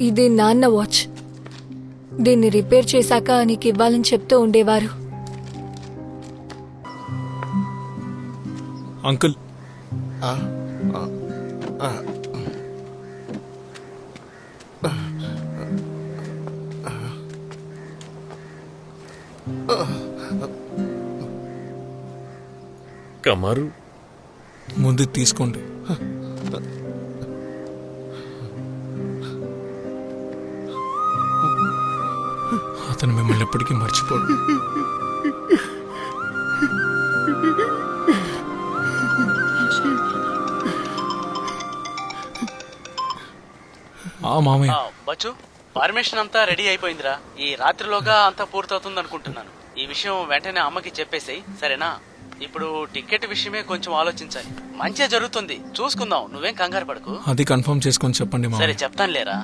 ఇది నాన్న వాచ్. దీన్ని రిపేర్ చేశాక నీకు ఇవ్వాలని చెప్తూ ఉండేవారు. అంకుల్. కమారు. ముందు తీసుకోండి. అతను మిమ్మల్ని ఎప్పటికీ మర్చిపోడు. ఆ మామయ్య. బచ్చు పర్మిషన్ అంతా రెడీ అయిపోయిందిరా. ఈ రాత్రిలోగా అంతా పూర్తవుతుంది అనుకుంటున్నాను ఈ విషయం వెంటనే అమ్మకి చెప్పేసేయ్ సరేనా? ఇప్పుడు టికెట్ విషయమే కొంచెం ఆలోచించాలి. మంచిగా జరుగుతుంది. చూసుకుందాం. నువ్వేం కంగారు పడకు. అది కన్ఫర్మ్ చేసుకొని చెప్పండి సరే చెప్తాను లేరా